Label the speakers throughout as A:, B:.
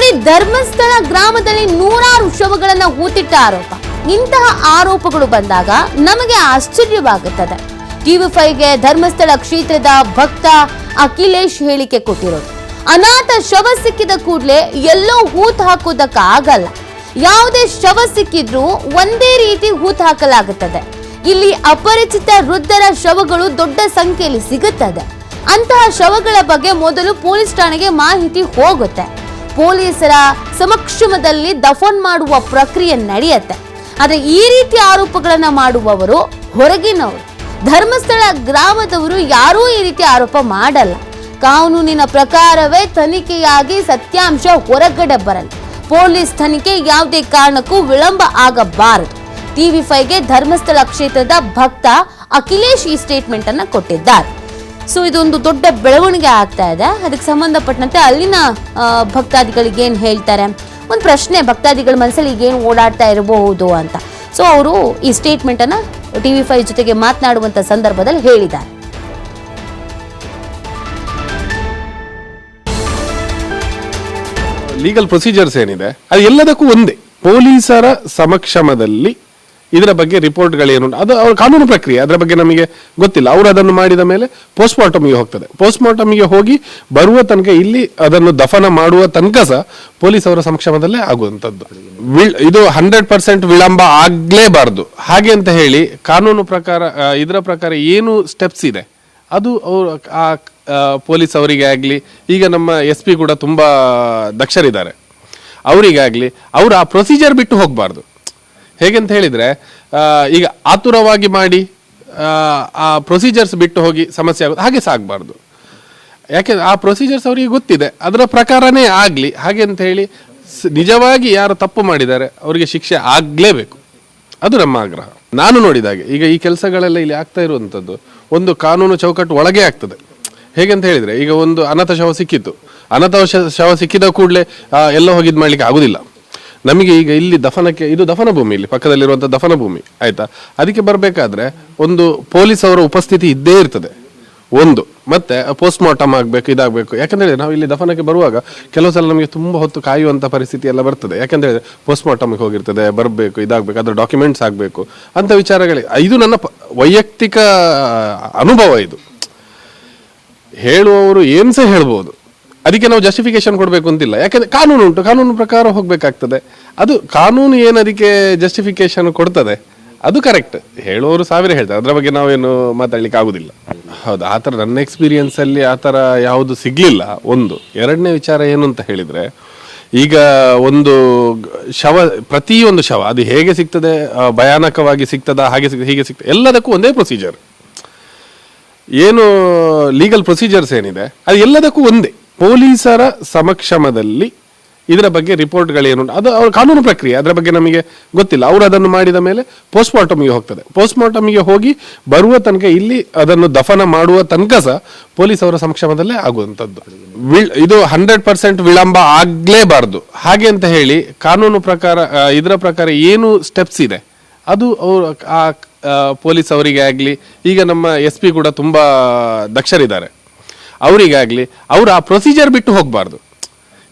A: ನೋಡಿ ಧರ್ಮಸ್ಥಳ ಗ್ರಾಮದಲ್ಲಿ ನೂರಾರು ಶವಗಳನ್ನ ಹೂತಿಟ್ಟ ಆರೋಪ. ಇಂತಹ ಆರೋಪಗಳು ಬಂದಾಗ ನಮಗೆ ಆಶ್ಚರ್ಯವಾಗುತ್ತದೆ. ಟಿವಿ ಫೈವ್ಗೆ ಧರ್ಮಸ್ಥಳ ಕ್ಷೇತ್ರದ ಭಕ್ತ ಅಖಿಲೇಶ್ ಹೇಳಿಕೆ ಕೊಟ್ಟಿರೋದು. ಅನಾಥ ಶವ ಸಿಕ್ಕಿದ ಕೂಡಲೇ ಎಲ್ಲೋ ಹೂತ್ ಹಾಕೋದಕ್ಕಾಗಲ್ಲ ಯಾವುದೇ ಶವ ಸಿಕ್ಕಿದ್ರೂ ಒಂದೇ ರೀತಿ ಹೂತ್ ಹಾಕಲಾಗುತ್ತದೆ. ಇಲ್ಲಿ ಅಪರಿಚಿತ ವೃದ್ಧರ ಶವಗಳು ದೊಡ್ಡ ಸಂಖ್ಯೆಯಲ್ಲಿ ಸಿಗುತ್ತದೆ. ಅಂತಹ ಶವಗಳ ಬಗ್ಗೆ ಮೊದಲು ಪೊಲೀಸ್ ಠಾಣೆಗೆ ಮಾಹಿತಿ ಹೋಗುತ್ತೆ. ಪೊಲೀಸರ ಸಮಕ್ಷಮದಲ್ಲಿ ದಫನ್ ಮಾಡುವ ಪ್ರಕ್ರಿಯೆ ನಡೆಯುತ್ತೆ. ಆದರೆ ಈ ರೀತಿ ಆರೋಪಗಳನ್ನು ಮಾಡುವವರು ಹೊರಗಿನವರು. ಧರ್ಮಸ್ಥಳ ಗ್ರಾಮದವರು ಯಾರೂ ಈ ರೀತಿ ಆರೋಪ ಮಾಡಲ್ಲ. ಕಾನೂನಿನ ಪ್ರಕಾರವೇ ತನಿಖೆಯಾಗಿ ಸತ್ಯಾಂಶ ಹೊರಗಡೆ ಬರಲ್ಲ ಪೊಲೀಸ್ ತನಿಖೆ ಯಾವುದೇ ಕಾರಣಕ್ಕೂ ವಿಳಂಬ ಆಗಬಾರದು. ಟಿವಿ ಫೈವ್ಗೆ ಧರ್ಮಸ್ಥಳ ಕ್ಷೇತ್ರದ ಭಕ್ತ ಅಖಿಲೇಶ್ ಈ ಸ್ಟೇಟ್ಮೆಂಟ್ ಅನ್ನು ಕೊಟ್ಟಿದ್ದಾರೆ. ಸೊ ಇದೊಂದು ದೊಡ್ಡ ಬೆಳವಣಿಗೆ ಆಗ್ತಾ ಇದೆ. ಅದಕ್ಕೆ ಸಂಬಂಧಪಟ್ಟಂತೆ ಅಲ್ಲಿನ ಭಕ್ತಾದಿಗಳಿಗೆ ಏನು ಹೇಳ್ತಾರೆ? ಒಂದು ಪ್ರಶ್ನೆ, ಭಕ್ತಾದಿಗಳ ಮನಸ್ಸಲ್ಲಿ ಈಗೇನು ಓಡಾಡ್ತಾ ಇರಬಹುದು ಅಂತ. ಸೊ ಅವರು ಈ ಸ್ಟೇಟ್ಮೆಂಟನ್ನು ಟಿ ವಿ ಫೈವ್ ಜೊತೆಗೆ ಮಾತನಾಡುವಂಥ ಸಂದರ್ಭದಲ್ಲಿ ಹೇಳಿದ್ದಾರೆ.
B: ಲೀಗಲ್ ಪ್ರೊಸೀಜರ್ಸ್ ಏನಿದೆ? ಅದು ಎಲ್ಲದಕ್ಕೂ ಒಂದೇ. ಪೊಲೀಸರ ಸಮಕ್ಷಮದಲ್ಲಿ ಇದರ ಬಗ್ಗೆ ರಿಪೋರ್ಟ್ಗಳೇನು ಅದು ಅವ್ರ ಕಾನೂನು ಪ್ರಕ್ರಿಯೆ ಅದರ ಬಗ್ಗೆ ನಮಗೆ ಗೊತ್ತಿಲ್ಲ. ಅವರು ಅದನ್ನು ಮಾಡಿದ ಮೇಲೆ ಪೋಸ್ಟ್ ಮಾರ್ಟಮ್ಗೆ ಹೋಗ್ತದೆ. ಪೋಸ್ಟ್ ಮಾರ್ಟಮ್ಗೆ ಹೋಗಿ ಬರುವ ತನಕ ಇಲ್ಲಿ ಅದನ್ನು ದಫನ ಮಾಡುವ ತನಕ ಸಹ ಪೊಲೀಸ್ ಅವರ ಸಂಕ್ಷೇಮದಲ್ಲೇ ಆಗುವಂಥದ್ದು. ಇದು ಹಂಡ್ರೆಡ್ ಪರ್ಸೆಂಟ್ ವಿಳಂಬ ಆಗ್ಲೇಬಾರ್ದು. ಹಾಗೆ ಅಂತ ಹೇಳಿ ಕಾನೂನು ಪ್ರಕಾರ ಇದರ ಪ್ರಕಾರ ಏನು ಸ್ಟೆಪ್ಸ್ ಇದೆ? ಅದು ಅವರು ಆ, ಪೊಲೀಸ್ ಅವರಿಗೆ ಆಗಲಿ ಈಗ ನಮ್ಮ ಎಸ್ ಪಿ ಕೂಡ ತುಂಬ ದಕ್ಷರಿದ್ದಾರೆ. ಅವರಿಗಾಗಲಿ ಅವರು ಆ ಪ್ರೊಸೀಜರ್ ಬಿಟ್ಟು ಹೋಗಬಾರ್ದು. ಹೇಗೆಂತ ಹೇಳಿದರೆ ಈಗ ಆತುರವಾಗಿ ಮಾಡಿ ಆ, ಪ್ರೊಸೀಜರ್ಸ್ ಬಿಟ್ಟು ಹೋಗಿ ಸಮಸ್ಯೆ ಆಗೋದು ಹಾಗೆ ಸಾಗಬಾರ್ದು. ಯಾಕೆ ಆ ಪ್ರೊಸೀಜರ್ಸ್ ಅವರಿಗೆ ಗೊತ್ತಿದೆ. ಅದರ ಪ್ರಕಾರನೇ ಆಗಲಿ ಹಾಗೆ ಅಂತ ಹೇಳಿ ನಿಜವಾಗಿ ಯಾರು ತಪ್ಪು ಮಾಡಿದ್ದಾರೆ ಅವರಿಗೆ ಶಿಕ್ಷೆ ಆಗಲೇಬೇಕು. ಅದು ನಮ್ಮ ಆಗ್ರಹ. ನಾನು ನೋಡಿದಾಗೆ ಈಗ ಈ ಕೆಲಸಗಳೆಲ್ಲ ಇಲ್ಲಿ ಆಗ್ತಾ ಇರುವಂಥದ್ದು ಒಂದು ಕಾನೂನು ಚೌಕಟ್ಟು ಒಳಗೆ ಆಗ್ತದೆ. ಹೇಗೆ ಅಂತ ಹೇಳಿದರೆ ಈಗ ಒಂದು ಅನಾಥ ಶವ ಸಿಕ್ಕಿತ್ತು. ಅನಾಥ ಶವ ಸಿಕ್ಕಿದ ಕೂಡಲೇ ಎಲ್ಲ ಹೋಗಿದ್ದು ಮಾಡ್ಲಿಕ್ಕೆ ಆಗುದಿಲ್ಲ. ನಮಗೆ ಈಗ ಇಲ್ಲಿ ದಫನಕ್ಕೆ, ಇದು ದಫನ ಭೂಮಿ ಇಲ್ಲಿ ಪಕ್ಕದಲ್ಲಿರುವಂಥ ದಫನ ಭೂಮಿ ಆಯ್ತಾ? ಅದಕ್ಕೆ ಬರಬೇಕಾದ್ರೆ ಒಂದು ಪೊಲೀಸ್ ಅವರ ಉಪಸ್ಥಿತಿ ಇದ್ದೇ ಇರ್ತದೆ. ಒಂದು, ಮತ್ತೆ ಪೋಸ್ಟ್ ಮಾರ್ಟಮ್ ಆಗಬೇಕು, ಇದಾಗಬೇಕು. ಯಾಕಂದ್ರೆ ನಾವು ಇಲ್ಲಿ ದಫನಕ್ಕೆ ಬರುವಾಗ ಕೆಲವು ಸಲ ನಮಗೆ ತುಂಬ ಹೊತ್ತು ಕಾಯುವಂಥ ಪರಿಸ್ಥಿತಿ ಎಲ್ಲ ಬರ್ತದೆ. ಯಾಕಂದ್ರೆ ಪೋಸ್ಟ್ ಮಾರ್ಟಮ್ಗೆ ಹೋಗಿರ್ತದೆ, ಬರಬೇಕು, ಇದಾಗಬೇಕು ಅದರ ಡಾಕ್ಯುಮೆಂಟ್ಸ್ ಆಗಬೇಕು. ಅಂತ ವಿಚಾರಗಳೇ ಇದು ನನ್ನ ವೈಯಕ್ತಿಕ ಅನುಭವ ಇದು. ಹೇಳುವವರು ಏನು ಸಹ ಹೇಳ್ಬೋದು. ಅದಕ್ಕೆ ನಾವು ಜಸ್ಟಿಫಿಕೇಶನ್ ಕೊಡಬೇಕು ಅಂತಿಲ್ಲ. ಯಾಕಂದ್ರೆ ಕಾನೂನು ಉಂಟು. ಕಾನೂನು ಪ್ರಕಾರ ಹೋಗಬೇಕಾಗ್ತದೆ. ಅದು ಕಾನೂನು ಏನು ಅದಕ್ಕೆ ಜಸ್ಟಿಫಿಕೇಶನ್ ಕೊಡ್ತದೆ? ಅದು ಕರೆಕ್ಟ್ ಹೇಳುವವರು ಸಾವಿರ ಹೇಳ್ತಾರೆ. ಅದರ ಬಗ್ಗೆ ನಾವೇನು ಮಾತಾಡ್ಲಿಕ್ಕೆ ಆಗುದಿಲ್ಲ. ಹೌದು, ಆ ಥರ ನನ್ನ ಎಕ್ಸ್ಪೀರಿಯನ್ಸ್ ಅಲ್ಲಿ ಆ ಥರ ಯಾವುದು ಸಿಗ್ಲಿಲ್ಲ. ಒಂದು. ಎರಡನೇ ವಿಚಾರ ಏನು ಅಂತ ಹೇಳಿದ್ರೆ, ಈಗ ಒಂದು ಶವ, ಪ್ರತಿಯೊಂದು ಶವ, ಅದು ಹೇಗೆ ಸಿಗ್ತದೆ ಭಯಾನಕವಾಗಿ ಸಿಗ್ತದ, ಹಾಗೆ ಸಿಗ್ತದೆ, ಹೀಗೆ ಸಿಗ್ತದೆ, ಎಲ್ಲದಕ್ಕೂ ಒಂದೇ ಪ್ರೊಸೀಜರ್ ಏನು ಲೀಗಲ್ ಪ್ರೊಸೀಜರ್ಸ್ ಏನಿದೆ, ಅದು ಎಲ್ಲದಕ್ಕೂ ಒಂದೇ. ಪೊಲೀಸರ ಸಮಕ್ಷಮದಲ್ಲಿ ಇದರ ಬಗ್ಗೆ ರಿಪೋರ್ಟ್ಗಳೇನು ಅದು ಅವ್ರ ಕಾನೂನು ಪ್ರಕ್ರಿಯೆ. ಅದರ ಬಗ್ಗೆ ನಮಗೆ ಗೊತ್ತಿಲ್ಲ. ಅವರು ಅದನ್ನು ಮಾಡಿದ ಮೇಲೆ ಪೋಸ್ಟ್ಮಾರ್ಟಮ್ಗೆ ಹೋಗ್ತದೆ. ಪೋಸ್ಟ್ಮಾರ್ಟಮ್ಗೆ ಹೋಗಿ ಬರುವ ತನಕ ಇಲ್ಲಿ ಅದನ್ನು ದಫನ ಮಾಡುವ ತನಕ ಸಹ ಪೊಲೀಸ್ ಅವರ ಸಮಕ್ಷಮದಲ್ಲೇ ಆಗುವಂಥದ್ದು. ಇದು ಹಂಡ್ರೆಡ್ ಪರ್ಸೆಂಟ್ ವಿಳಂಬ ಆಗಲೇಬಾರ್ದು. ಹಾಗೆ ಅಂತ ಹೇಳಿ ಕಾನೂನು ಪ್ರಕಾರ ಇದರ ಪ್ರಕಾರ ಏನು ಸ್ಟೆಪ್ಸ್ ಇದೆ? ಅದು ಅವರು ಆ, ಪೊಲೀಸ್ ಅವರಿಗೆ ಆಗಲಿ ಈಗ ನಮ್ಮ ಎಸ್ ಪಿ ಕೂಡ ತುಂಬ ದಕ್ಷರಿದ್ದಾರೆ. ಅವರಿಗಾಗಲಿ ಅವರು ಆ ಪ್ರೊಸೀಜರ್ ಬಿಟ್ಟು ಹೋಗಬಾರ್ದು.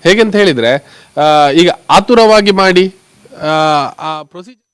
B: ಹೇಗೆಂತ ಹೇಳಿದರೆ ಈಗ ಆತುರವಾಗಿ ಮಾಡಿ ಆ, ಆ ಪ್ರೊಸೀಜರ್